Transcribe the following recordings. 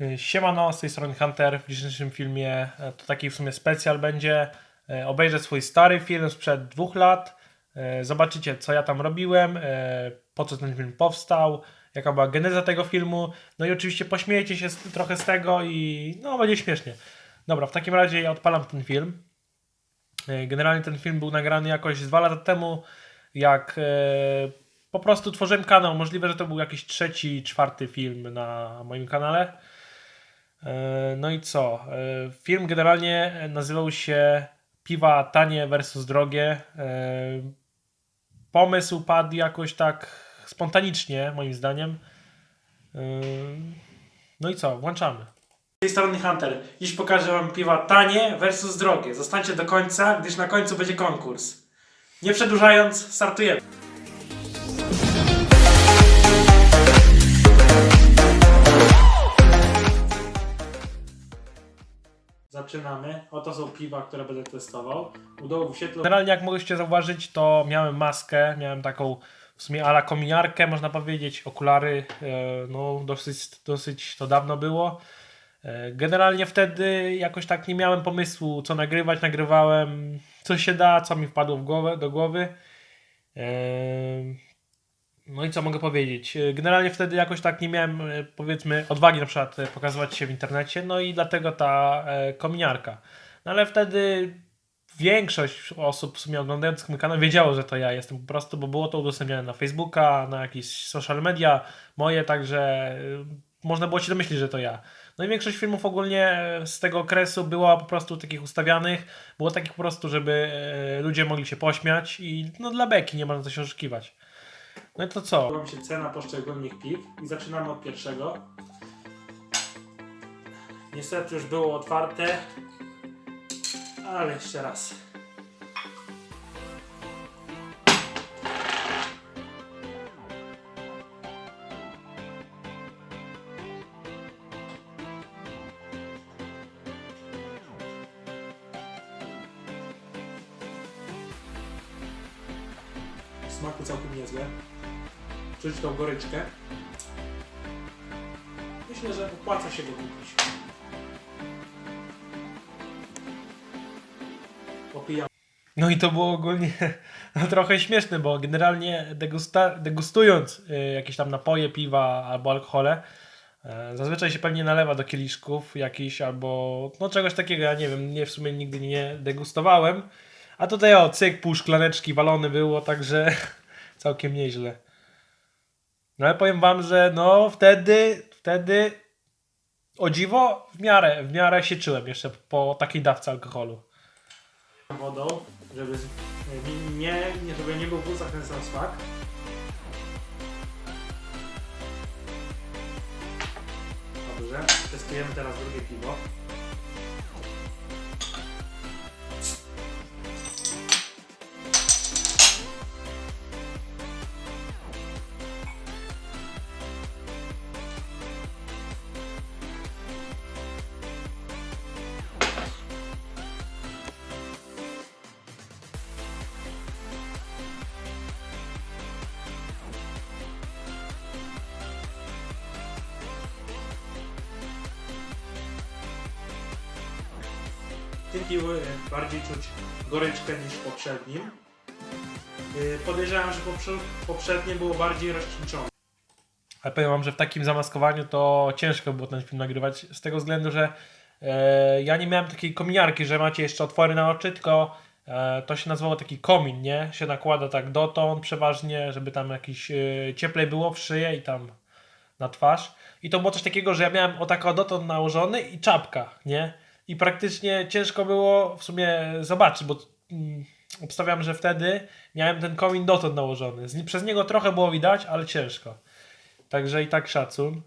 Y, Siemano, z tej strony Hunter. W dzisiejszym filmie e, to taki w sumie specjal będzie. E, Obejrzę swój stary film sprzed dwóch lat. E, Zobaczycie, co ja tam robiłem, po co ten film powstał, jaka była geneza tego filmu. No i oczywiście pośmiejecie się trochę z tego i no będzie śmiesznie. Dobra, w takim razie ja odpalam ten film. Generalnie ten film był nagrany jakoś dwa lata temu, jak po prostu tworzyłem kanał. Możliwe, że to był jakiś trzeci, czwarty film na moim kanale. E, No i co? E, Film generalnie nazywał się Piwa tanie versus drogie. E, Pomysł padł jakoś tak spontanicznie, moim zdaniem. No i co? Włączamy. Z tej strony Hunter. Dziś pokażę Wam piwa tanie versus drogie. Zostańcie do końca, gdyż na końcu będzie konkurs. Nie przedłużając, startujemy. Zaczynamy. Oto są piwa, które będę testował. Generalnie, jak mogliście zauważyć, to miałem maskę, miałem taką w sumie ala kominiarkę, można powiedzieć, okulary. e, No, dosyć, dosyć to dawno było. E, Generalnie wtedy jakoś tak nie miałem pomysłu, co nagrywać. Nagrywałem co się da, co mi wpadło w głowę, do głowy. E, No i co mogę powiedzieć? E, Generalnie wtedy jakoś tak nie miałem, e, powiedzmy, odwagi na przykład e, pokazywać się w internecie, no i dlatego ta kominiarka. No ale wtedy większość osób w sumie oglądających mój kanał wiedziało, że to ja jestem po prostu, bo było to udostępniane na Facebooka, na jakieś social media moje, także można było się domyślić, że to ja. No i większość filmów ogólnie z tego okresu była po prostu takich ustawianych, było takich po prostu, żeby ludzie mogli się pośmiać i no dla beki nie można coś oszukiwać. No i to co? Podoba się cena poszczególnych piw i zaczynamy od pierwszego. Niestety już było otwarte, ale jeszcze raz. Goryczkę. Myślę, że opłaca się go kupić. Popijam. No i to było ogólnie no, trochę śmieszne, bo generalnie degusta, degustując y, jakieś tam napoje, piwa albo alkohole, y, zazwyczaj się pewnie nalewa do kieliszków jakiś albo no czegoś takiego, ja nie wiem, nie w sumie nigdy nie degustowałem. A tutaj o, cyk, pół szklaneczki walony było, także całkiem nieźle. No ale powiem wam, że no wtedy, wtedy o dziwo w miarę, w miarę się czułem jeszcze po takiej dawce alkoholu. Wodą, żeby nie, nie, żeby nie był w ten sam smak. Dobrze, testujemy teraz drugie piwo. Tym bardziej czuć goryczkę niż poprzednim. E, Podejrzewam, że poprze- poprzednie było bardziej rozcieńczone. Ale powiem wam, że w takim zamaskowaniu to ciężko było ten film nagrywać, z tego względu, że e, ja nie miałem takiej kominiarki, że macie jeszcze otwory na oczy, tylko e, to się nazywało taki komin, nie? Się nakłada tak dotąd przeważnie, żeby tam jakiś e, cieplej było w szyję i tam na twarz. I to było coś takiego, że ja miałem o tak o dotąd nałożony i czapka, nie? I praktycznie ciężko było w sumie zobaczyć, bo mm, obstawiam, że wtedy miałem ten komin dotąd nałożony. Przez niego trochę było widać, ale ciężko. Także i tak szacun.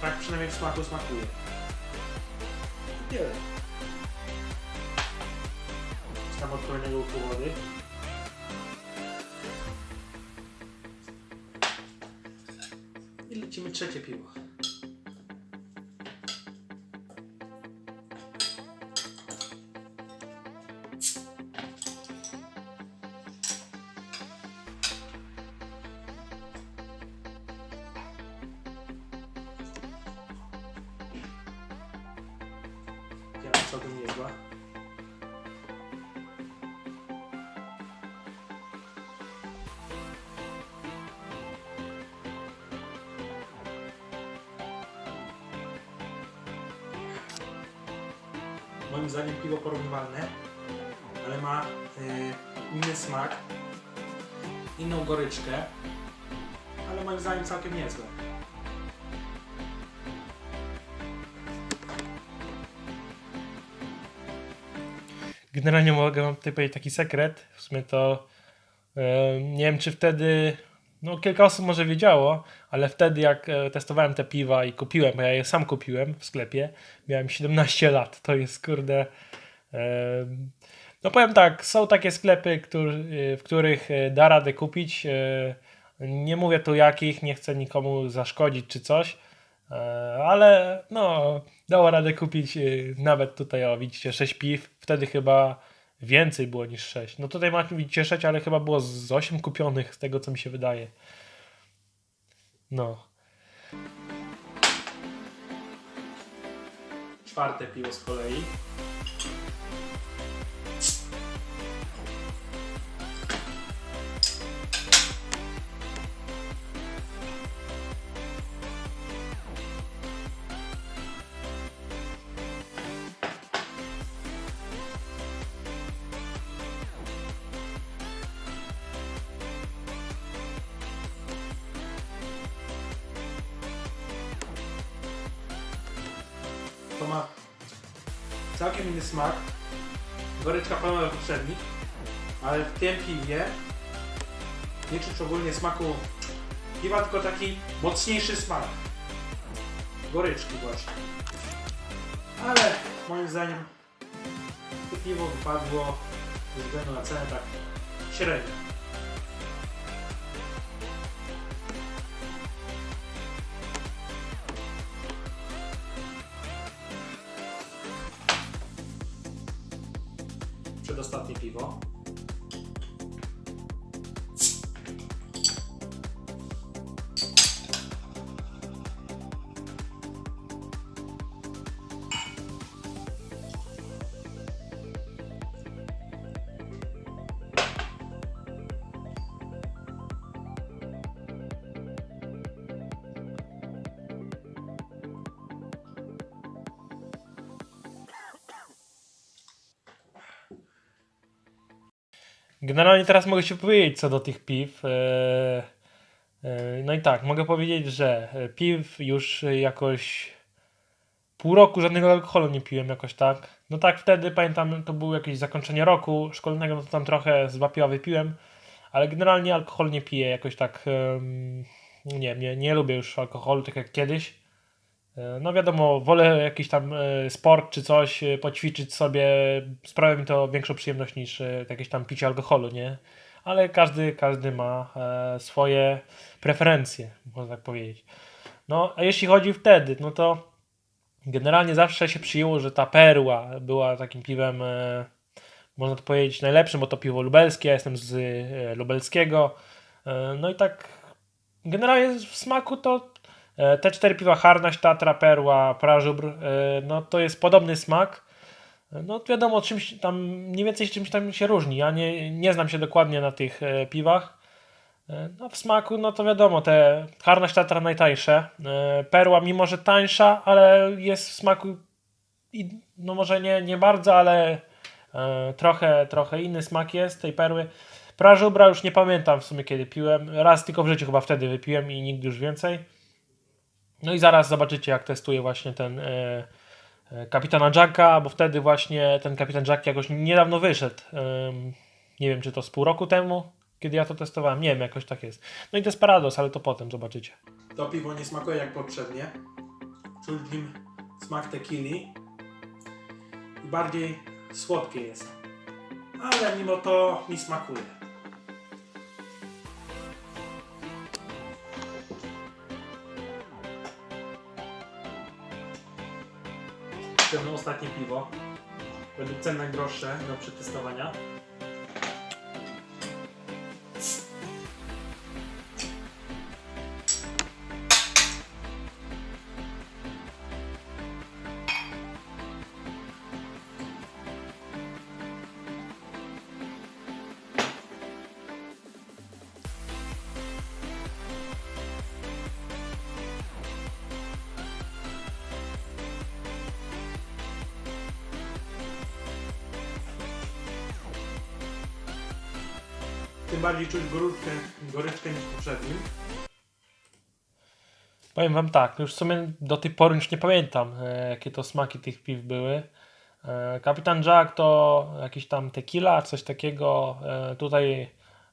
Tak przynajmniej w smaku smakuje. Tyle. Tam od kolejnego łyku wody. I lecimy trzecie piwo. Moim zdaniem piwo porównywalne, ale ma y, inny smak, inną goryczkę, ale moim zdaniem całkiem niezłe. Generalnie mogę wam tutaj powiedzieć taki sekret. W sumie to e, nie wiem, czy wtedy. No, kilka osób może wiedziało, ale wtedy, jak e, testowałem te piwa i kupiłem, bo ja je sam kupiłem w sklepie, miałem 17 lat. To jest kurde. E, no, powiem tak, są takie sklepy, e, w których da radę kupić. Nie mówię tu jakich, nie chcę nikomu zaszkodzić czy coś. Ale no, dało radę kupić nawet tutaj, o widzicie, 6 piw. Wtedy chyba więcej było niż 6. No tutaj macie widzicie 6, ale chyba było z 8 kupionych, z tego co mi się wydaje. No. Czwarte piwo z kolei. To ma całkiem inny smak. Goryczka pełna poprzednich, ale w tym piwie nie czuć ogólnie smaku piwa, tylko taki mocniejszy smak. Goryczki właśnie. Ale moim zdaniem to piwo wypadło ze względu na cenę tak średnio. Generalnie teraz mogę się powiedzieć co do tych piw. E, e, No i tak, mogę powiedzieć, że e, piw już jakoś pół roku żadnego alkoholu nie piłem jakoś tak. No tak, wtedy pamiętam, to było jakieś zakończenie roku szkolnego, no to tam trochę z wapiła wypiłem, ale generalnie alkohol nie piję jakoś tak. Nie, nie, nie lubię już alkoholu tak jak kiedyś. E, No wiadomo, wolę jakiś tam e, sport czy coś, e, poćwiczyć sobie, sprawia mi to większą przyjemność niż jakieś tam picie alkoholu, nie? Ale każdy, każdy ma swoje preferencje, można tak powiedzieć. No, a jeśli chodzi wtedy, no to generalnie zawsze się przyjęło, że ta perła była takim piwem, można to powiedzieć, najlepszym, bo to piwo lubelskie, ja jestem z lubelskiego. No i tak generalnie w smaku to Te cztery piwa Harnaś, Tatra, Perła, Prażubr, e, no to jest podobny smak. E, No wiadomo, czymś tam, mniej więcej czymś tam się różni. Ja nie, nie znam się dokładnie na tych e, piwach. E, No w smaku, no to wiadomo, te Harnaś, Tatra najtańsze. E, Perła mimo, że tańsza, ale jest w smaku, no może nie, nie bardzo, ale e, trochę, trochę inny smak jest tej perły. Prażubra już nie pamiętam w sumie kiedy piłem. Raz tylko w życiu chyba wtedy wypiłem i nigdy już więcej. No i zaraz zobaczycie, jak testuję właśnie ten e, e, kapitana Jacka, bo wtedy właśnie ten kapitan Jack jakoś niedawno wyszedł. Nie wiem, czy to z pół roku temu, kiedy ja to testowałem. Nie wiem, jakoś tak jest. No i Desperados, ale to potem zobaczycie. To piwo nie smakuje jak poprzednie. Czuć nim smak tequili. Bardziej słodkie jest. Ale mimo to mi smakuje. Pewno ostatnie piwo. Według cen najdroższe do przetestowania. Tym bardziej czuć goryczkę, goryczkę niż poprzednim. Powiem wam tak, już w sumie do tej pory już nie pamiętam, e, jakie to smaki tych piw były. E, Kapitan Jack to jakiś tam tequila, coś takiego. E, tutaj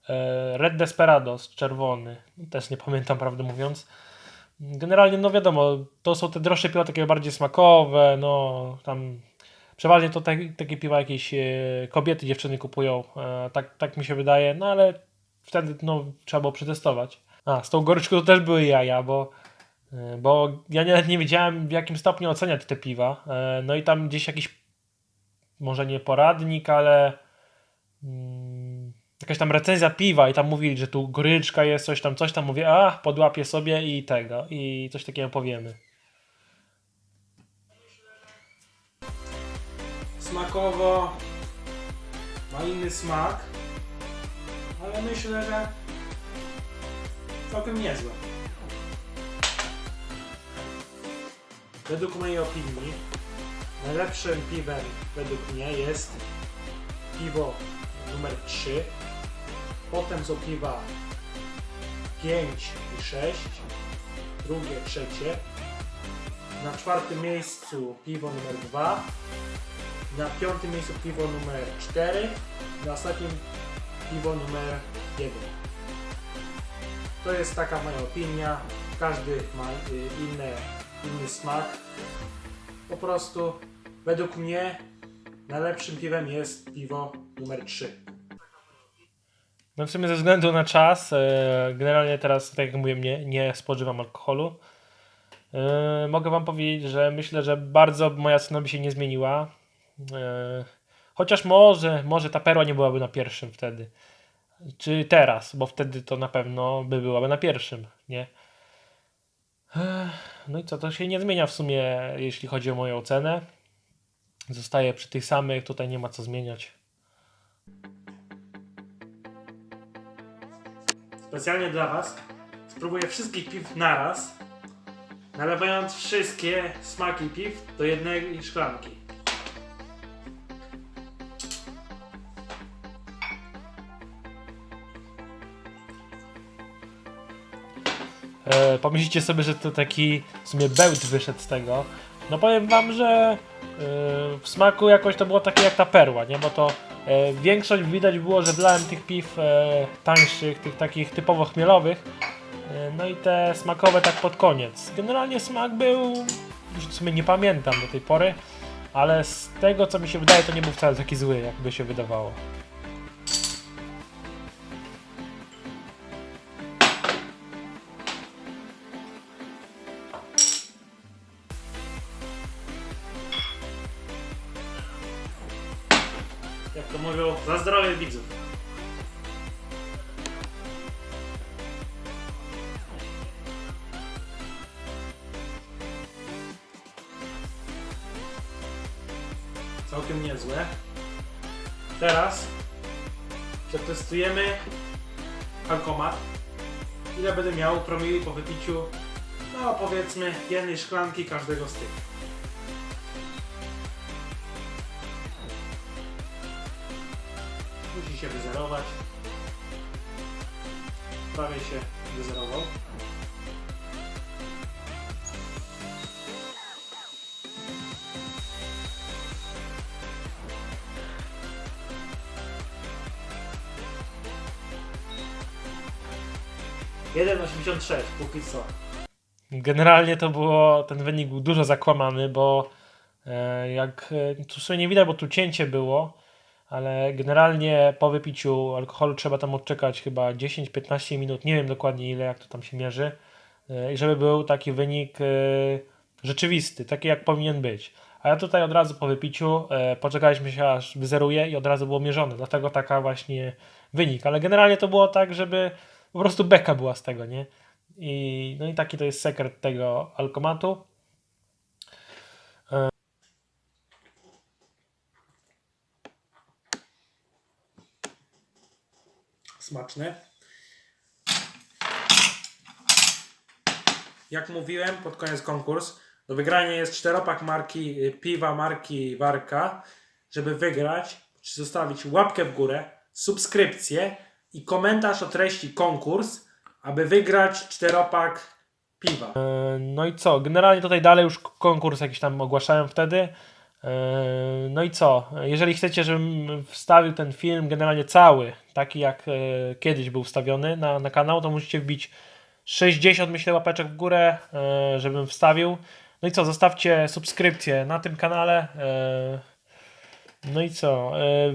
e, Red Desperados, czerwony. Też nie pamiętam, prawdę mówiąc. Generalnie, no wiadomo, to są te droższe piwa takie bardziej smakowe, no tam przeważnie to te, takie piwa jakieś e, kobiety, dziewczyny kupują, e, tak, tak mi się wydaje, no ale wtedy no, trzeba było przetestować. A, z tą goryczką to też były jaja, bo E, Bo ja nawet nie wiedziałem w jakim stopniu oceniać te piwa. No i tam gdzieś jakiś, może nie poradnik, ale mm, jakaś tam recenzja piwa i tam mówili, że tu goryczka jest, coś tam, coś tam. Mówię, a podłapię sobie i tego, i coś takiego powiemy. Smakowo ma inny smak, ale myślę, że całkiem niezłe. Według mojej opinii najlepszym piwem według mnie jest piwo numer 3. Potem są piwa 5 i 6. Drugie, trzecie. Na czwartym miejscu piwo numer 2. Na piątym miejscu piwo numer 4. Na ostatnim piwo numer 1. To jest taka moja opinia. Każdy ma y, inne, inny smak. Po prostu według mnie najlepszym piwem jest piwo numer 3. No w sumie ze względu na czas, e, generalnie teraz, tak jak mówiłem, nie, nie spożywam alkoholu. E, Mogę wam powiedzieć, że myślę, że bardzo moja cena by się nie zmieniła. E, Chociaż może, może ta perła nie byłaby na pierwszym wtedy. Czy teraz, bo wtedy to na pewno by byłaby na pierwszym, nie? Ech, No i co, to się nie zmienia w sumie, jeśli chodzi o moją cenę. Zostaje przy tych samych, tutaj nie ma co zmieniać. Specjalnie dla Was spróbuję wszystkich piw naraz, nalewając wszystkie smaki piw do jednej szklanki. E, pomyślicie sobie, że to taki w sumie bełt wyszedł z tego. No powiem wam, że e, w smaku jakoś to było takie jak ta perła, nie? Bo to e, większość widać było, że wlałem tych piw tańszych, tych takich typowo chmielowych. No i te smakowe tak pod koniec. Generalnie smak był, już w sumie nie pamiętam do tej pory, ale z tego co mi się wydaje to nie był wcale taki zły, jakby się wydawało. Całkiem niezłe. Teraz przetestujemy alkomat. Ile będę miał promili po wypiciu, no powiedzmy jednej szklanki każdego z tych. 1,86 póki co. Generalnie to było, ten wynik był dużo zakłamany, bo e, jak, e, tu sobie nie widać, bo tu cięcie było, ale generalnie po wypiciu alkoholu trzeba tam odczekać chyba 10-15 minut, nie wiem dokładnie ile, jak to tam się mierzy, e, i żeby był taki wynik rzeczywisty, taki jak powinien być. A ja tutaj od razu po wypiciu poczekaliśmy się aż wyzeruje i od razu było mierzone, dlatego taka właśnie wynik. Ale generalnie to było tak, żeby po prostu beka była z tego, nie? I, no i taki to jest sekret tego alkomatu. Smaczne. Jak mówiłem, pod koniec konkurs. Do wygrania jest czteropak marki y, piwa marki Warka. Żeby wygrać, zostawić łapkę w górę, subskrypcję i komentarz o treści konkurs, aby wygrać czteropak piwa. E, No i co? Generalnie tutaj dalej już konkurs jakiś tam ogłaszałem wtedy. E, No i co? Jeżeli chcecie, żebym wstawił ten film generalnie cały, taki jak e, kiedyś był wstawiony na, na kanał, to musicie wbić 60 myślę łapeczek w górę, e, żebym wstawił. No i co? Zostawcie subskrypcję na tym kanale. e, No i co? E,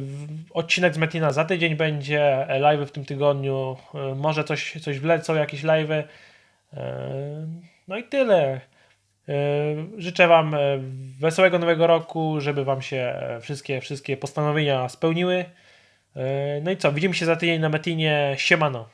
Odcinek z Metina za tydzień będzie, e, live w tym tygodniu, e, może coś, coś wlecą, jakieś live'y. E, No i tyle. Życzę Wam wesołego nowego roku, żeby Wam się wszystkie, wszystkie postanowienia spełniły. No i co? Widzimy się za tydzień na Metinie. Siemano.